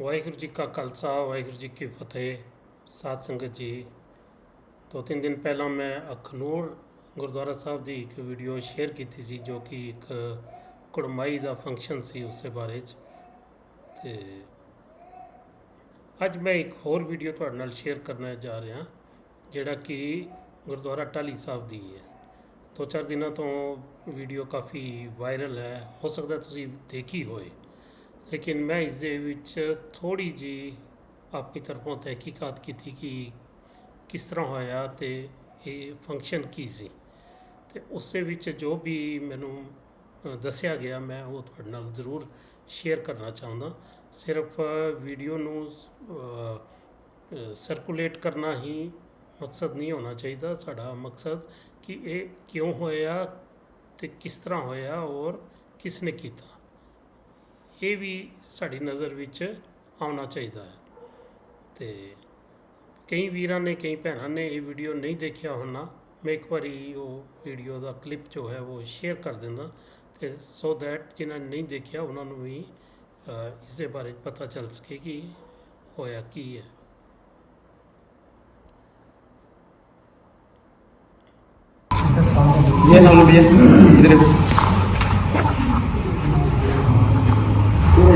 ਵਾਹਿਗੁਰੂ ਜੀ ਕਾ ਖਾਲਸਾ, ਵਾਹਿਗੁਰੂ ਜੀ ਕੀ ਫਤਿਹ। ਸਾਧ ਸੰਗਤ ਜੀ, ਦੋ ਤਿੰਨ ਦਿਨ ਪਹਿਲਾਂ ਮੈਂ ਅਖਨੂਰ ਗੁਰਦੁਆਰਾ ਸਾਹਿਬ ਦੀ ਇੱਕ ਵੀਡੀਓ ਸ਼ੇਅਰ ਕੀਤੀ ਸੀ, ਜੋ ਕਿ ਇੱਕ ਕੁੜਮਾਈ ਦਾ ਫੰਕਸ਼ਨ ਸੀ ਉਸੇ ਬਾਰੇ ਚ। ਤੇ ਅੱਜ ਮੈਂ ਇੱਕ ਹੋਰ ਵੀਡੀਓ ਤੁਹਾਡੇ ਨਾਲ ਸ਼ੇਅਰ ਕਰਨ ਜਾ ਰਿਹਾ, ਜਿਹੜਾ ਕਿ ਗੁਰਦੁਆਰਾ ਟਾਲੀ ਸਾਹਿਬ ਦੀ ਹੈ। ਦੋ ਚਾਰ ਦਿਨਾਂ ਤੋਂ ਵੀਡੀਓ ਕਾਫੀ ਵਾਇਰਲ ਹੈ, ਹੋ ਸਕਦਾ ਤੁਸੀਂ ਦੇਖੀ ਹੋਏ। ਲੇਕਿਨ ਮੈਂ ਇਸ ਦੇ ਵਿੱਚ ਥੋੜੀ ਜੀ ਆਪਣੀ ਤਰਫੋਂ ਤਹਿਕੀਕਾਤ ਕੀਤੀ ਕਿ ਕਿਸ ਤਰ੍ਹਾਂ ਹੋਇਆ ਤੇ ਇਹ ਫੰਕਸ਼ਨ ਕੀ ਸੀ। ਤੇ ਉਸ ਦੇ ਵਿੱਚ ਜੋ ਵੀ ਮੈਨੂੰ ਦੱਸਿਆ ਗਿਆ, ਮੈਂ ਉਹ ਤੁਹਾਡੇ ਨਾਲ ਜ਼ਰੂਰ ਸ਼ੇਅਰ ਕਰਨਾ ਚਾਹੁੰਦਾ। ਸਿਰਫ ਵੀਡੀਓ ਨੂੰ ਸਰਕੂਲੇਟ ਕਰਨਾ ਹੀ ਮਕਸਦ ਨਹੀਂ ਹੋਣਾ ਚਾਹੀਦਾ। ਸਾਡਾ ਮਕਸਦ ਕਿ ਇਹ ਕਿਉਂ ਹੋਇਆ ਤੇ ਕਿਸ ਤਰ੍ਹਾਂ ਹੋਇਆ ਔਰ ਕਿਸ ਨੇ ਕੀਤਾ। ਇਹ ਵੀ ਸਾਡੀ ਨਜ਼ਰ ਵਿੱਚ ਆਉਣਾ ਚਾਹੀਦਾ ਹੈ ਤੇ ਕਈ ਵੀਰਾਂ ਨੇ ਕਈ ਭੈਣਾਂ ਨੇ ਇਹ ਵੀਡੀਓ ਨਹੀਂ ਦੇਖਿਆ ਹੋਣਾ ਮੈਂ ਇੱਕ ਵਾਰੀ ਉਹ ਵੀਡੀਓ ਦਾ ਕਲਿੱਪ ਜੋ ਹੈ ਉਹ ਸ਼ੇਅਰ ਕਰ ਦਿੰਦਾ ਤੇ ਸੋ ਦੈਟ ਜਿਨ੍ਹਾਂ ਨੇ ਨਹੀਂ ਦੇਖਿਆ ਉਹਨਾਂ ਨੂੰ ਵੀ ਅ, ਇਸ ਦੇ ਬਾਰੇ ਪਤਾ ਚੱਲ ਸਕੇ ਕਿ ਹੋਇਆ ਕੀ ਹੈ ये नाम भैया इधर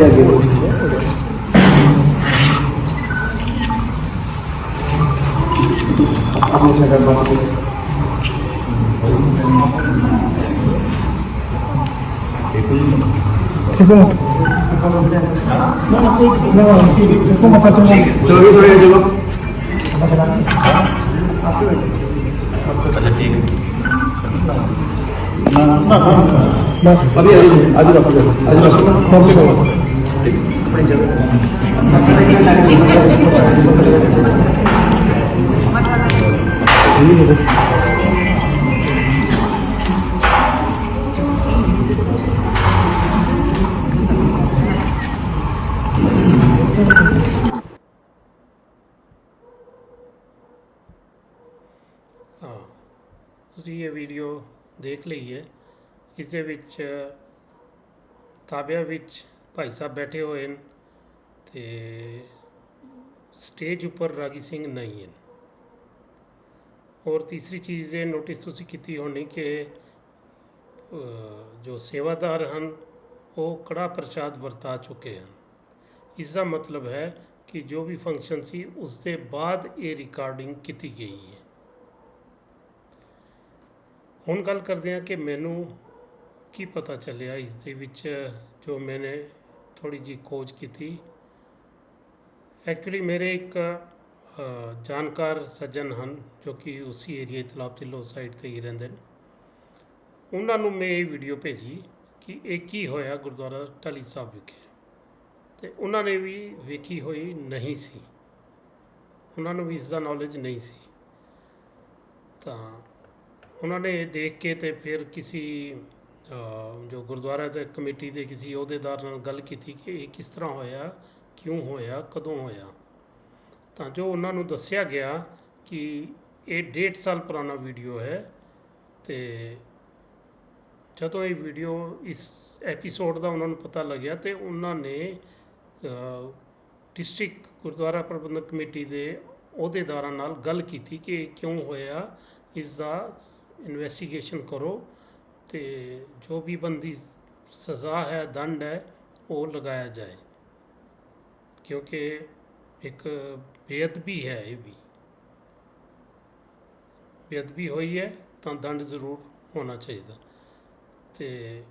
aja gitu aku sadar banget itu itu mau coba coba coba Mas, tapi ada ada? आज ਹਾਂ ਤੁਸੀਂ ਇਹ ਵੀਡੀਓ ਦੇਖ ਲਈ ਹੈ। ਇਸ ਦੇ ਵਿੱਚ ਤਾਬਿਆ ਵਿੱਚ ਭਾਈ ਸਾਹਿਬ ਬੈਠੇ ਹੋਏ ਨੇ ਤੇ ਸਟੇਜ ਉੱਪਰ ਰਾਗੀ ਸਿੰਘ ਨਹੀਂ ਹਨ। ਔਰ ਤੀਸਰੀ ਚੀਜ਼ ਇਹ ਨੋਟਿਸ ਤੁਸੀਂ ਕੀਤੀ ਹੋਣੀ ਕਿ ਜੋ ਸੇਵਾਦਾਰ ਹਨ, ਉਹ ਕੜਾ ਪ੍ਰਸ਼ਾਦ ਵਰਤਾ ਚੁੱਕੇ ਹਨ। ਇਸ ਦਾ ਮਤਲਬ ਹੈ ਕਿ ਜੋ ਵੀ ਫੰਕਸ਼ਨ ਸੀ ਉਸ ਦੇ ਬਾਅਦ ਇਹ ਰਿਕਾਰਡਿੰਗ ਕੀਤੀ ਗਈ ਹੈ। ਹੁਣ ਗੱਲ ਕਰਦੇ ਹਾਂ ਕਿ ਮੈਨੂੰ ਕੀ ਪਤਾ ਚੱਲਿਆ ਇਸ ਦੇ ਵਿੱਚ, ਜੋ ਮੈंने ਥੋੜੀ ਜੀ ਖੋਜ ਕੀਤੀ। ਐਕਚੁਅਲੀ ਮੇਰੇ ਇੱਕ ਜਾਣਕਾਰ ਸੱਜਣ ਹਨ ਜੋ ਕਿ ਉਸੇ ਏਰੀਆ ਤਲਾਬ ਤਿੱਲੋ ਸਾਈਡ ਤੇ ਹੀ ਰਹਿੰਦੇ ਨੇ। ਉਹਨਾਂ ਨੂੰ ਮੈਂ ਇਹ ਵੀਡੀਓ ਭੇਜੀ ਕਿ ਇਹ ਕੀ ਹੋਇਆ ਗੁਰਦੁਆਰਾ ਟਾਲੀ ਸਾਹਿਬ ਵਿਖੇ। ਤੇ ਉਹਨਾਂ ਨੇ ਵੀ ਵੇਖੀ ਹੋਈ ਨਹੀਂ ਸੀ। ਉਹਨਾਂ ਨੂੰ ਵੀ ਇਸ ਦਾ ਨੌਲੇਜ ਨਹੀਂ ਸੀ। ਤਾਂ ਉਹਨਾਂ ਨੇ ਦੇਖ ਕੇ ਤੇ ਫਿਰ ਕਿਸੇ ਜੋ ਗੁਰਦੁਆਰਾ ਦੇ ਕਮੇਟੀ ਦੇ ਕਿਸੇ ਅਹੁਦੇਦਾਰ ਨਾਲ ਗੱਲ ਕੀਤੀ ਕਿ ਇਹ ਕਿਸ ਤਰ੍ਹਾਂ ਹੋਇਆ, ਕਿਉਂ ਹੋਇਆ, ਕਦੋਂ ਹੋਇਆ। ਤਾਂ ਜੋ ਉਹਨਾਂ ਨੂੰ ਦੱਸਿਆ ਗਿਆ ਕਿ ਇਹ ਡੇਢ ਸਾਲ ਪੁਰਾਣਾ ਵੀਡੀਓ ਹੈ ਤੇ ਜਦੋਂ ਇਹ ਵੀਡੀਓ ਇਸ ਐਪੀਸੋਡ ਦਾ ਉਹਨਾਂ ਨੂੰ ਪਤਾ ਲੱਗਿਆ ਤੇ ਉਹਨਾਂ ਨੇ ਡਿਸਟ੍ਰਿਕਟ ਗੁਰਦੁਆਰਾ ਪ੍ਰਬੰਧਕ ਕਮੇਟੀ ਦੇ ਅਹੁਦੇਦਾਰਾਂ ਨਾਲ ਗੱਲ ਕੀਤੀ ਕਿ ਇਹ ਕਿਉਂ ਹੋਇਆ, ਇਸ ਦਾ ਇਨਵੈਸਟੀਗੇਸ਼ਨ ਕਰੋ। ਤੇ ਜੋ ਵੀ ਬੰਦੀ ਸਜ਼ਾ ਹੈ, ਦੰਡ ਹੈ, ਉਹ ਲਗਾਇਆ ਜਾਏ। ਕਿਉਂਕਿ ਇੱਕ ਬੇਅਦਬੀ ਹੈ ਇਹ ਵੀ। ਬੇਅਦਬੀ ਹੋਈ ਹੈ, ਤਾਂ ਦੰਡ ਜ਼ਰੂਰ ਹੋਣਾ ਚਾਹੀਦਾ। ਤੇ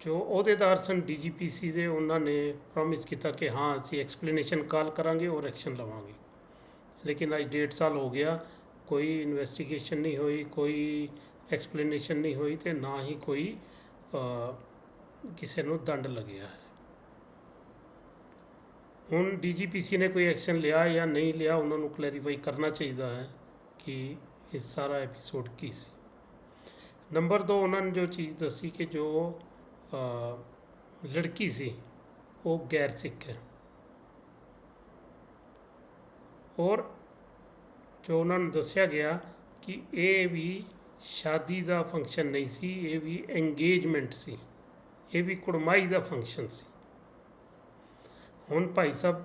ਜੋ ਅਹੁਦੇਦਾਰ ਸਨ ਡੀਜੀਪੀਸੀ ਦੇ, ਉਹਨਾਂ ਨੇ ਪ੍ਰੋਮਿਸ ਕੀਤਾ ਕਿ ਹਾਂ, ਅਸੀਂ ਐਕਸਪਲੇਨੇਸ਼ਨ ਕਾਲ ਕਰਾਂਗੇ ਔਰ ਐਕਸ਼ਨ ਲਵਾਂਗੇ। ਲੇਕਿਨ ਅੱਜ ਡੇਢ ਸਾਲ ਹੋ ਗਿਆ, ਕੋਈ ਇਨਵੈਸਟੀਗੇਸ਼ਨ ਨਹੀਂ ਹੋਈ, ਕੋਈ ਐਕਸਪਲੇਨੇਸ਼ਨ ਨਹੀਂ ਹੋਈ ਤੇ ਨਾ ਹੀ ਕੋਈ ਕਿਸੇ ਨੂੰ ਦੰਡ ਲੱਗਿਆ ਹੈ। ਹੁਣ ਡੀਜੀਪੀਸੀ ਨੇ ਕੋਈ ਐਕਸ਼ਨ ਲਿਆ ਜਾਂ ਨਹੀਂ ਲਿਆ, ਉਹਨਾਂ ਨੂੰ ਕਲੈਰੀਫਾਈ ਕਰਨਾ ਚਾਹੀਦਾ ਹੈ ਕਿ ਇਹ ਸਾਰਾ ਐਪੀਸੋਡ ਕੀ ਸੀ। ਨੰਬਰ 2 ਉਹਨਾਂ ਨੇ ਜੋ ਚੀਜ਼ ਦੱਸੀ ਕਿ ਜੋ ਲੜਕੀ ਸੀ, ਉਹ ਗੈਰ ਸਿੱਖ ਹੈ। ਔਰ ਜੋ ਉਹਨਾਂ ਨੂੰ ਦੱਸਿਆ ਗਿਆ ਕਿ ਇਹ ਵੀ ਸ਼ਾਦੀ ਦਾ ਫੰਕਸ਼ਨ ਨਹੀਂ ਸੀ, ਇਹ ਵੀ ਇੰਗੇਜਮੈਂਟ ਸੀ। ਇਹ ਵੀ ਕੁੜਮਾਈ ਦਾ ਫੰਕਸ਼ਨ ਸੀ। ਹੁਣ ਭਾਈ ਸਾਹਿਬ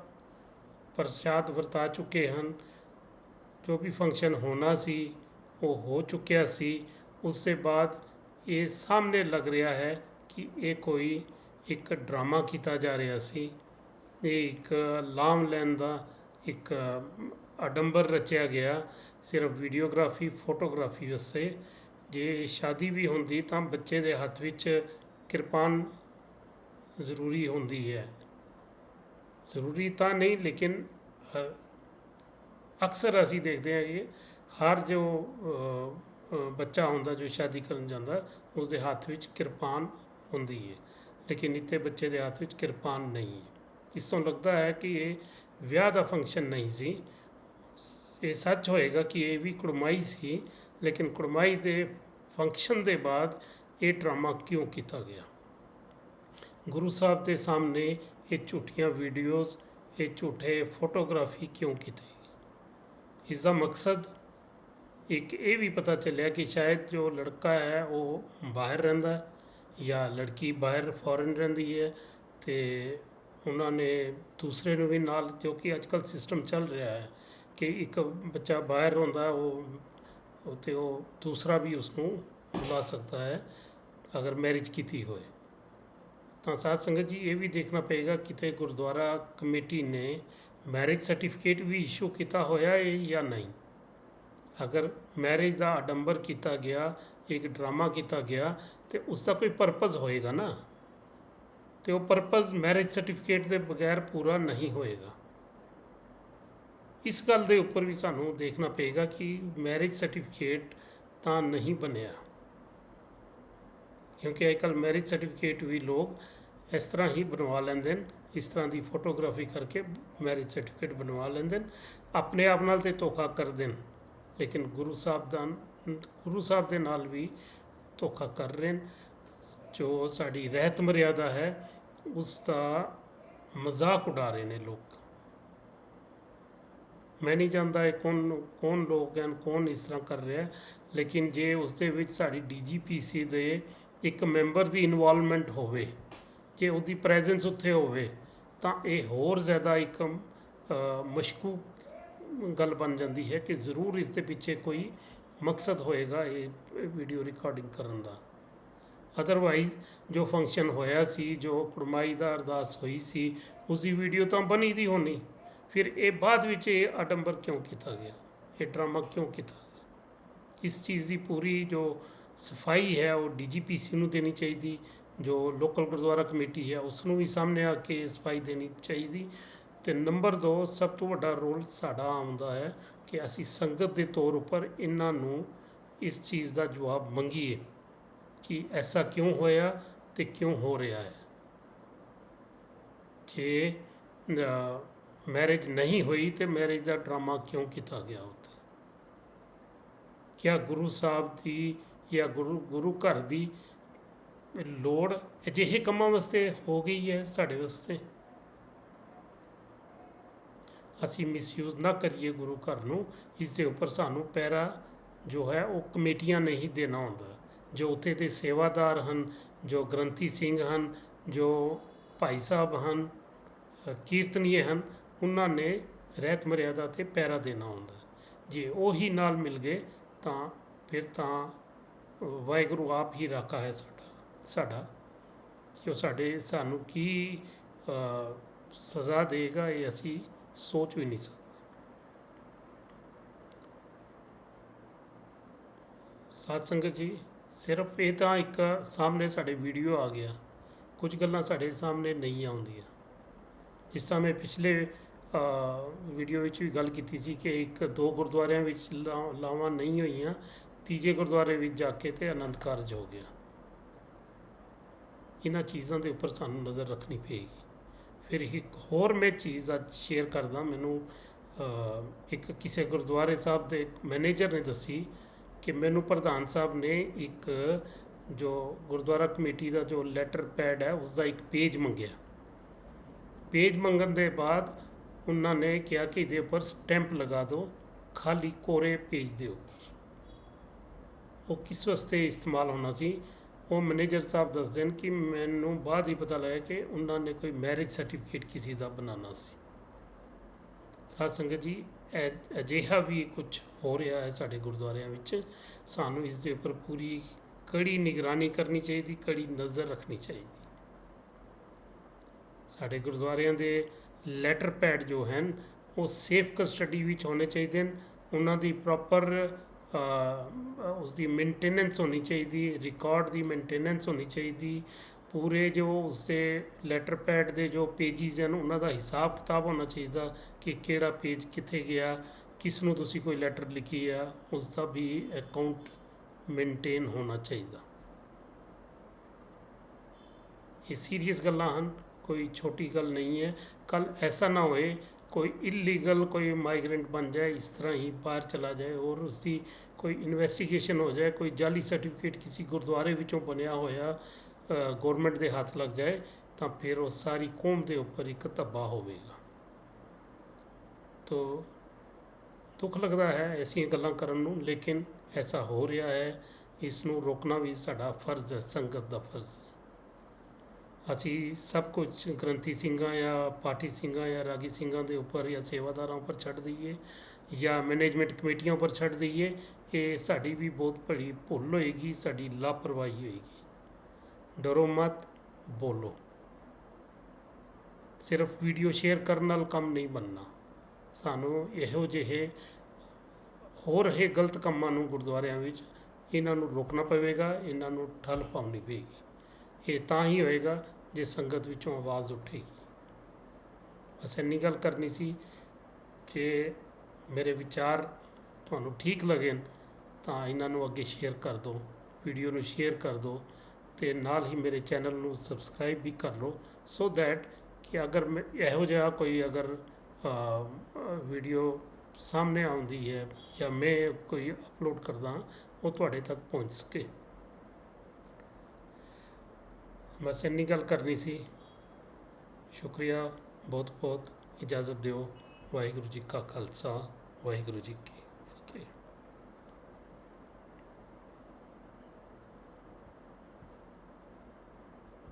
ਪ੍ਰਸ਼ਾਦ ਵਰਤਾ ਚੁੱਕੇ ਹਨ। ਜੋ ਵੀ ਫੰਕਸ਼ਨ ਹੋਣਾ ਸੀ, ਉਹ ਹੋ ਚੁੱਕਿਆ ਸੀ। ਉਸ ਤੋਂ ਬਾਅਦ ਇਹ ਸਾਹਮਣੇ ਲੱਗ ਰਿਹਾ ਹੈ ਕਿ ਇਹ ਕੋਈ ਇੱਕ ਡਰਾਮਾ ਕੀਤਾ ਜਾ ਰਿਹਾ ਸੀ। ਇਹ ਇੱਕ ਲਾਮ ਲੈਣ ਦਾ ਇੱਕ ਅਡੰਬਰ ਰਚਿਆ ਗਿਆ। ਸਿਰਫ ਵੀਡੀਓਗ੍ਰਾਫੀ, ਫੋਟੋਗ੍ਰਾਫੀ ਵਾਸਤੇ। ਜੇ ਸ਼ਾਦੀ ਵੀ ਹੁੰਦੀ ਤਾਂ ਬੱਚੇ ਦੇ ਹੱਥ ਵਿੱਚ ਕਿਰਪਾਨ ਜ਼ਰੂਰੀ ਹੁੰਦੀ ਹੈ। ਜ਼ਰੂਰੀ ਤਾਂ ਨਹੀਂ, ਲੇਕਿਨ ਅਕਸਰ ਅਸੀਂ ਦੇਖਦੇ ਹਾਂ ਕਿ ਹਰ ਜੋ ਬੱਚਾ ਹੁੰਦਾ, ਜੋ ਸ਼ਾਦੀ ਕਰਨ ਜਾਂਦਾ ਉਸ ਦੇ ਹੱਥ ਵਿੱਚ ਕਿਰਪਾਨ ਹੁੰਦੀ ਹੈ। ਲੇਕਿਨ ਇੱਥੇ ਬੱਚੇ ਦੇ ਹੱਥ ਵਿੱਚ ਕਿਰਪਾਨ ਨਹੀਂ ਹੈ। ਇਸ ਤੋਂ ਲੱਗਦਾ ਹੈ ਕਿ ਇਹ ਵਿਆਹ ਦਾ ਫੰਕਸ਼ਨ ਨਹੀਂ ਸੀ। ਇਹ ਸੱਚ ਹੋਏਗਾ ਕਿ ਇਹ ਵੀ ਕੁੜਮਾਈ ਸੀ, ਲੇਕਿਨ ਕੁੜਮਾਈ ਦੇ ਫੰਕਸ਼ਨ ਦੇ ਬਾਅਦ ਇਹ ਡਰਾਮਾ ਕਿਉਂ ਕੀਤਾ ਗਿਆ? ਗੁਰੂ ਸਾਹਿਬ ਦੇ ਸਾਹਮਣੇ ਇਹ ਝੂਠੀਆਂ ਵੀਡੀਓਜ਼ ਇਹ ਝੂਠੇ ਫੋਟੋਗ੍ਰਾਫੀ ਕਿਉਂ ਕੀਤੀ ਇਸ ਦਾ ਮਕਸਦ ਇੱਕ ਇਹ ਵੀ ਪਤਾ ਚੱਲਿਆ ਕਿ ਸ਼ਾਇਦ ਜੋ ਲੜਕਾ ਹੈ ਉਹ ਬਾਹਰ ਰਹਿੰਦਾ ਜਾਂ ਲੜਕੀ ਬਾਹਰ ਫੋਰਨ ਰਹਿੰਦੀ ਹੈ ਤੇ ਉਹਨਾਂ ਨੇ ਦੂਸਰੇ ਨੂੰ ਵੀ ਨਾਲ ਜੋ ਕਿ ਅੱਜਕੱਲ ਸਿਸਟਮ ਚੱਲ ਰਿਹਾ ਹੈ ਕਿ ਇੱਕ ਬੱਚਾ ਬਾਹਰ ਹੁੰਦਾ ਉਹ ਉਤੇ ਉਹ ਦੂਸਰਾ ਵੀ ਉਸ ਨੂੰ ਬੁਲਾ ਸਕਦਾ ਹੈ, ਅਗਰ ਮੈਰਿਜ ਕੀਤੀ ਹੋਏ। ਤਾਂ ਸਾਧ ਸੰਗਤ ਜੀ, ਇਹ ਵੀ ਦੇਖਣਾ ਪਏਗਾ ਕਿਤੇ ਗੁਰਦੁਆਰਾ ਕਮੇਟੀ ਨੇ ਮੈਰਿਜ ਸਰਟੀਫਿਕੇਟ ਵੀ ਇਸ਼ੂ ਕੀਤਾ ਹੋਇਆ ਹੈ ਜਾਂ ਨਹੀਂ। ਅਗਰ ਮੈਰਿਜ ਦਾ ਆਡੰਬਰ ਕੀਤਾ ਗਿਆ, ਇੱਕ ਡਰਾਮਾ ਕੀਤਾ ਗਿਆ, ਤੇ ਉਸ ਦਾ ਕੋਈ ਪਰਪਸ ਹੋਏਗਾ ਨਾ। ਤੇ ਉਹ ਪਰਪਸ ਮੈਰਿਜ ਸਰਟੀਫਿਕੇਟ ਦੇ ਬਗੈਰ ਪੂਰਾ ਨਹੀਂ ਹੋਏਗਾ। ਇਸ ਗੱਲ ਦੇ ਉੱਪਰ ਵੀ ਸਾਨੂੰ ਦੇਖਣਾ ਪਏਗਾ ਕਿ ਮੈਰਿਜ ਸਰਟੀਫਿਕੇਟ ਤਾਂ ਨਹੀਂ ਬਣਿਆ। ਕਿਉਂਕਿ ਅੱਜਕੱਲ ਮੈਰਿਜ ਸਰਟੀਫਿਕੇਟ ਵੀ ਲੋਕ ਇਸ ਤਰ੍ਹਾਂ ਹੀ ਬਣਵਾ ਲੈਂਦੇ ਨੇ ਇਸ ਤਰ੍ਹਾਂ ਦੀ ਫੋਟੋਗ੍ਰਾਫੀ ਕਰਕੇ ਮੈਰਿਜ ਸਰਟੀਫਿਕੇਟ ਬਣਵਾ ਲੈਂਦੇ ਨੇ ਆਪਣੇ ਆਪ ਨਾਲ ਤੇ ਧੋਖਾ ਕਰਦੇ ਨੇ ਲੇਕਿਨ ਗੁਰੂ ਸਾਹਿਬ ਦਾ ਗੁਰੂ ਸਾਹਿਬ ਦੇ ਨਾਲ ਵੀ ਧੋਖਾ ਕਰ ਰਹੇ ਨੇ ਜੋ ਸਾਡੀ ਰਹਿਤ ਮਰਿਆਦਾ ਹੈ, ਉਸ ਦਾ ਮਜ਼ਾਕ ਉਡਾ ਰਹੇ ਨੇ ਲੋਕ। ਮੈਂ ਨਹੀਂ ਜਾਣਦਾ ਇਹ ਕੌਣ ਕੌਣ ਲੋਕ ਹਨ ਕੌਣ ਇਸ ਤਰ੍ਹਾਂ ਕਰ ਰਿਹਾ ਲੇਕਿਨ ਜੇ ਉਸ ਦੇ ਵਿੱਚ ਸਾਡੀ ਡੀਜੀਪੀਸੀ ਦੇ ਇੱਕ ਮੈਂਬਰ ਦੀ ਇਨਵੋਲਵਮੈਂਟ ਹੋਵੇ ਜੇ ਉਹਦੀ ਪ੍ਰੈਜ਼ੈਂਸ ਉੱਥੇ ਹੋਵੇ ਤਾਂ ਇਹ ਹੋਰ ਜ਼ਿਆਦਾ ਇੱਕ ਅ, ਮਸ਼ਕੂਕ ਗੱਲ ਬਣ ਜਾਂਦੀ ਹੈ ਕਿ ਜ਼ਰੂਰ ਇਸ ਦੇ ਪਿੱਛੇ ਕੋਈ ਮਕਸਦ ਹੋਏਗਾ ਇਹ ਵੀਡੀਓ ਰਿਕਾਰਡਿੰਗ ਕਰਨ ਦਾ। ਅਦਰਵਾਈਜ਼ ਜੋ ਫੰਕਸ਼ਨ ਹੋਇਆ ਸੀ ਜੋ ਕੁੜਮਾਈ ਦਾ ਅਰਦਾਸ ਹੋਈ ਸੀ ਉਸ ਦੀ ਵੀਡੀਓ ਤਾਂ ਬਣੀ ਦੀ ਹੋਣੀ। ਫਿਰ ਇਹ ਬਾਅਦ ਵਿੱਚ ਇਹ ਆਡੰਬਰ ਕਿਉਂ ਕੀਤਾ ਗਿਆ? ਇਹ ਡਰਾਮਾ ਕਿਉਂ ਕੀਤਾ ਗਿਆ? ਇਸ ਚੀਜ਼ ਦੀ ਪੂਰੀ ਜੋ ਸਫ਼ਾਈ ਹੈ, ਉਹ ਡੀਜੀਪੀਸੀ ਨੂੰ ਦੇਣੀ ਚਾਹੀਦੀ, ਜੋ ਲੋਕਲ ਗੁਰਦੁਆਰਾ ਕਮੇਟੀ ਹੈ, ਉਸ ਨੂੰ ਵੀ ਸਾਹਮਣੇ ਆ ਕੇ ਸਫ਼ਾਈ ਦੇਣੀ ਚਾਹੀਦੀ। ਤੇ ਨੰਬਰ 2 ਸਭ ਤੋਂ ਵੱਡਾ ਰੋਲ ਸਾਡਾ ਆਉਂਦਾ ਹੈ ਕਿ ਅਸੀਂ ਸੰਗਤ ਦੇ ਤੌਰ ਉੱਪਰ ਇਹਨਾਂ ਨੂੰ ਇਸ ਚੀਜ਼ ਦਾ ਜਵਾਬ ਮੰਗੀਏ ਕਿ ਐਸਾ ਕਿਉਂ ਹੋਇਆ ਤੇ ਕਿਉਂ ਹੋ ਰਿਹਾ ਹੈ। ਜੇ ਮੈਰਿਜ ਨਹੀਂ ਹੋਈ ਤੇ ਮੈਰਿਜ ਦਾ ਡਰਾਮਾ ਕਿਉਂ ਕੀਤਾ ਗਿਆ ਉੱਥੇ? ਕਿਆ ਗੁਰੂ ਸਾਹਿਬ ਦੀ ਜਾਂ ਗੁਰੂ ਗੁਰੂ ਘਰ ਦੀ ਲੋੜ ਅਜਿਹੇ ਕੰਮਾਂ ਵਾਸਤੇ ਹੋ ਗਈ ਹੈ ਸਾਡੇ ਵਾਸਤੇ? ਅਸੀਂ ਮਿਸਯੂਜ਼ ਨਾ ਕਰੀਏ ਗੁਰੂ ਘਰ ਨੂੰ, ਇਸ ਦੇ ਉੱਪਰ ਸਾਨੂੰ ਪੈਰਾ ਜੋ ਹੈ ਉਹ ਕਮੇਟੀਆਂ ਨਹੀਂ ਦੇਣਾ ਹੁੰਦਾ। ਜੋ ਉੱਥੇ ਦੇ ਸੇਵਾਦਾਰ ਹਨ, ਜੋ ਗ੍ਰੰਥੀ ਸਿੰਘ ਹਨ, ਜੋ ਭਾਈ ਸਾਹਿਬ ਹਨ ਕੀਰਤਨੀਏ ਹਨ ਉਹਨਾਂ ਨੇ ਰਹਿਤ ਮਰਿਆਦਾ ਤੇ ਪੈਰਾ ਦੇਣਾ ਹੁੰਦਾ ਜੇ ਉਹੀ ਨਾਲ ਮਿਲ ਗਏ ਤਾਂ ਫਿਰ ਤਾਂ ਵਾਹਿਗੁਰੂ ਆਪ ਹੀ ਰਾਖਾ ਹੈ ਸਾਡਾ ਸਾਡਾ। ਕਿ ਉਹ ਸਾਡੇ, ਸਾਨੂੰ ਕੀ ਸਜ਼ਾ ਦੇਗਾ ਇਹ ਅਸੀਂ ਸੋਚ ਵੀ ਨਹੀਂ ਸਕਦੇ। ਸਾਧ ਸੰਗਤ ਜੀ, ਸਿਰਫ ਇਹ ਤਾਂ ਇੱਕ ਸਾਹਮਣੇ ਸਾਡੇ ਵੀਡੀਓ ਆ ਗਿਆ। ਕੁਝ ਗੱਲਾਂ ਸਾਡੇ ਸਾਹਮਣੇ ਨਹੀਂ ਆਉਂਦੀਆਂ। ਇਸ ਸਮੇਂ ਪਿਛਲੇ ਵੀਡੀਓ ਵਿੱਚ ਵੀ ਗੱਲ ਕੀਤੀ ਸੀ ਕਿ ਇੱਕ ਦੋ ਗੁਰਦੁਆਰਿਆਂ ਵਿੱਚ ਲਾ- ਲਾਵਾਂ ਨਹੀਂ ਹੋਈਆਂ, ਤੀਜੇ ਗੁਰਦੁਆਰੇ ਵਿੱਚ ਜਾ ਕੇ ਤੇ ਆਨੰਦ ਕਾਰਜ ਹੋ ਗਿਆ। ਇਹਨਾਂ ਚੀਜ਼ਾਂ ਦੇ ਉੱਪਰ ਸਾਨੂੰ ਨਜ਼ਰ ਰੱਖਣੀ ਪਏਗੀ। ਫਿਰ ਇੱਕ ਹੋਰ ਮੈਂ ਚੀਜ਼ ਅੱਜ ਸ਼ੇਅਰ ਕਰਦਾ, ਮੈਨੂੰ ਇੱਕ ਕਿਸੇ ਗੁਰਦੁਆਰੇ ਸਾਹਿਬ ਦੇ ਮੈਨੇਜਰ ਨੇ ਦੱਸੀ ਕਿ ਮੈਨੂੰ ਪ੍ਰਧਾਨ ਸਾਹਿਬ ਨੇ ਇੱਕ ਜੋ ਗੁਰਦੁਆਰਾ ਕਮੇਟੀ ਦਾ ਜੋ ਲੈਟਰ ਪੈਡ ਹੈ ਉਸ ਦਾ ਇੱਕ ਪੇਜ ਮੰਗਿਆ। ਪੇਜ ਮੰਗਣ ਦੇ ਬਾਅਦ ਉਹਨਾਂ ਨੇ ਕਿਹਾ ਕਿ ਇਹਦੇ ਉੱਪਰ ਸਟੈਂਪ ਲਗਾ ਦਿਓ, ਖਾਲੀ ਕੋਰੇ ਪੇਜ ਦੇ ਉੱਪਰ ਉਹ ਕਿਸ ਵਾਸਤੇ ਇਸਤੇਮਾਲ ਹੋਣਾ ਸੀ? ਉਹ ਮੈਨੇਜਰ ਸਾਹਿਬ ਦੱਸਦੇ ਹਨ ਕਿ ਮੈਨੂੰ ਬਾਅਦ ਹੀ ਪਤਾ ਲੱਗਾ ਕਿ ਉਹਨਾਂ ਨੇ ਕੋਈ ਮੈਰਿਜ ਸਰਟੀਫਿਕੇਟ ਕਿਸੇ ਦਾ ਬਣਾਉਣਾ ਸੀ। ਸਾਧ ਸੰਗਤ ਜੀ, ਇਹ ਅਜਿਹਾ ਵੀ ਕੁਝ ਹੋ ਰਿਹਾ ਹੈ ਸਾਡੇ ਗੁਰਦੁਆਰਿਆਂ ਵਿੱਚ। ਸਾਨੂੰ ਇਸ ਦੇ ਉੱਪਰ ਪੂਰੀ ਕੜੀ ਨਿਗਰਾਨੀ ਕਰਨੀ ਚਾਹੀਦੀ, ਕੜੀ ਨਜ਼ਰ ਰੱਖਣੀ ਚਾਹੀਦੀ। ਸਾਡੇ ਗੁਰਦੁਆਰਿਆਂ ਦੇ ਲੈਟਰ ਪੈਡ ਜੋ ਹਨ, ਉਹ ਸੇਫ ਕਸਟਡੀ ਵਿੱਚ ਹੋਣੇ ਚਾਹੀਦੇ ਹਨ। ਉਹਨਾਂ ਦੀ ਪ੍ਰੋਪਰ ਉਸ ਦੀ ਮੇਨਟੇਨੈਂਸ ਹੋਣੀ ਚਾਹੀਦੀ ਰਿਕਾਰਡ ਦੀ ਮੇਨਟੇਨੈਂਸ ਹੋਣੀ ਚਾਹੀਦੀ ਪੂਰੇ ਜੋ ਉਸਦੇ ਲੈਟਰ ਪੈਡ ਦੇ ਜੋ ਪੇਜਿਸ ਹਨ, ਉਹਨਾਂ ਦਾ ਹਿਸਾਬ ਕਿਤਾਬ ਹੋਣਾ ਚਾਹੀਦਾ ਕਿ ਕਿਹੜਾ ਪੇਜ ਕਿੱਥੇ ਗਿਆ ਕਿਸ ਨੂੰ ਤੁਸੀਂ ਕੋਈ ਲੈਟਰ ਲਿਖੀ ਆ ਉਸ ਦਾ ਵੀ ਅਕਾਊਂਟ ਮੇਨਟੇਨ ਹੋਣਾ ਚਾਹੀਦਾ। ਇਹ ਸੀਰੀਅਸ ਗੱਲਾਂ ਹਨ। ਕੋਈ ਛੋਟੀ ਗੱਲ ਨਹੀਂ ਹੈ। ਕੱਲ ਐਸਾ ਨਾ ਹੋਏ, ਕੋਈ ਇਲੀਗਲ ਕੋਈ ਮਾਈਗ੍ਰੈਂਟ ਬਣ ਜਾਏ, ਇਸ ਤਰ੍ਹਾਂ ਹੀ ਬਾਹਰ ਚਲਾ ਜਾਏ ਔਰ ਉਸ ਕੋਈ ਇਨਵੈਸਟੀਗੇਸ਼ਨ ਹੋ ਜਾਏ, ਕੋਈ ਜਾਲੀ ਸਰਟੀਫਿਕੇਟ ਕਿਸੇ ਗੁਰਦੁਆਰੇ ਵਿੱਚੋਂ ਬਣਿਆ ਹੋਇਆ ਗਵਰਨਮੈਂਟ ਦੇ ਹੱਥ ਲੱਗ ਜਾਏ, ਤਾਂ ਫਿਰ ਉਹ ਸਾਰੀ ਕੌਮ ਦੇ ਉੱਪਰ ਇੱਕ ਧੱਬਾ ਹੋਵੇਗਾ। ਤੋ ਦੁੱਖ ਲੱਗਦਾ ਹੈ ਐਸੀਆਂ ਗੱਲਾਂ ਕਰਨ ਨੂੰ, ਲੇਕਿਨ ਐਸਾ ਹੋ ਰਿਹਾ ਹੈ। ਇਸ ਨੂੰ ਰੋਕਣਾ ਵੀ ਸਾਡਾ ਫਰਜ਼ ਹੈ, ਸੰਗਤ ਦਾ ਫਰਜ਼ ਅਸੀਂ ਸਭ ਕੁਝ ਗ੍ਰੰਥੀ ਸਿੰਘਾਂ ਜਾਂ ਪਾਠੀ ਸਿੰਘਾਂ ਜਾਂ ਰਾਗੀ ਸਿੰਘਾਂ ਦੇ ਉੱਪਰ ਜਾਂ ਸੇਵਾਦਾਰਾਂ ਉੱਪਰ ਛੱਡ ਦਈਏ ਜਾਂ ਮੈਨੇਜਮੈਂਟ ਕਮੇਟੀਆਂ ਉੱਪਰ ਛੱਡ ਦਈਏ, ਇਹ ਸਾਡੀ ਵੀ ਬਹੁਤ ਬੜੀ ਭੁੱਲ ਹੋਏਗੀ, ਸਾਡੀ ਲਾਪਰਵਾਹੀ ਹੋਏਗੀ। ਡਰੋ ਮਤ, ਬੋਲੋ। ਸਿਰਫ ਵੀਡੀਓ ਸ਼ੇਅਰ ਕਰਨ ਨਾਲ ਕੰਮ ਨਹੀਂ ਬਣਨਾ। ਸਾਨੂੰ ਇਹੋ ਜਿਹੇ ਹੋ ਰਹੇ ਗਲਤ ਕੰਮਾਂ ਨੂੰ ਗੁਰਦੁਆਰਿਆਂ ਵਿੱਚ ਇਹਨਾਂ ਨੂੰ ਰੋਕਣਾ ਪਵੇਗਾ, ਇਹਨਾਂ ਨੂੰ ਠੱਲ ਪਾਉਣੀ ਪਵੇਗੀ। ਇਹ ਤਾਂ ਹੀ ਹੋਏਗਾ ਜੇ ਸੰਗਤ ਵਿੱਚੋਂ ਆਵਾਜ਼ ਉੱਠੇਗੀ। ਬਸ ਇੰਨੀ ਗੱਲ ਕਰਨੀ ਸੀ, ਜੇ ਮੇਰੇ ਵਿਚਾਰ ਤੁਹਾਨੂੰ ਠੀਕ ਲੱਗਣ ਤਾਂ ਇਹਨਾਂ ਨੂੰ ਅੱਗੇ ਸ਼ੇਅਰ ਕਰ ਦਿਓ ਵੀਡੀਓ ਨੂੰ ਸ਼ੇਅਰ ਕਰ ਦਿਓ ਤੇ ਨਾਲ ਹੀ ਮੇਰੇ ਚੈਨਲ ਨੂੰ ਸਬਸਕ੍ਰਾਈਬ ਵੀ ਕਰ ਲਓ ਸੋ ਦੈਟ ਕਿ ਅਗਰ ਮੈਂ ਇਹੋ ਜਿਹਾ ਕੋਈ ਅਗਰ ਵੀਡੀਓ ਸਾਹਮਣੇ ਆਉਂਦੀ ਹੈ ਜਾਂ ਮੈਂ ਕੋਈ ਅਪਲੋਡ ਕਰਦਾ ਉਹ ਤੁਹਾਡੇ ਤੱਕ ਪਹੁੰਚ ਸਕੇ। ਬਸ ਇੰਨੀ ਗੱਲ ਕਰਨੀ ਸੀ। ਸ਼ੁਕਰੀਆ। ਬਹੁਤ ਬਹੁਤ ਇਜਾਜ਼ਤ ਦਿਓ। ਵਾਹਿਗੁਰੂ ਜੀ ਕਾ ਖਾਲਸਾ। ਵਾਹਿਗੁਰੂ ਜੀ ਕੀ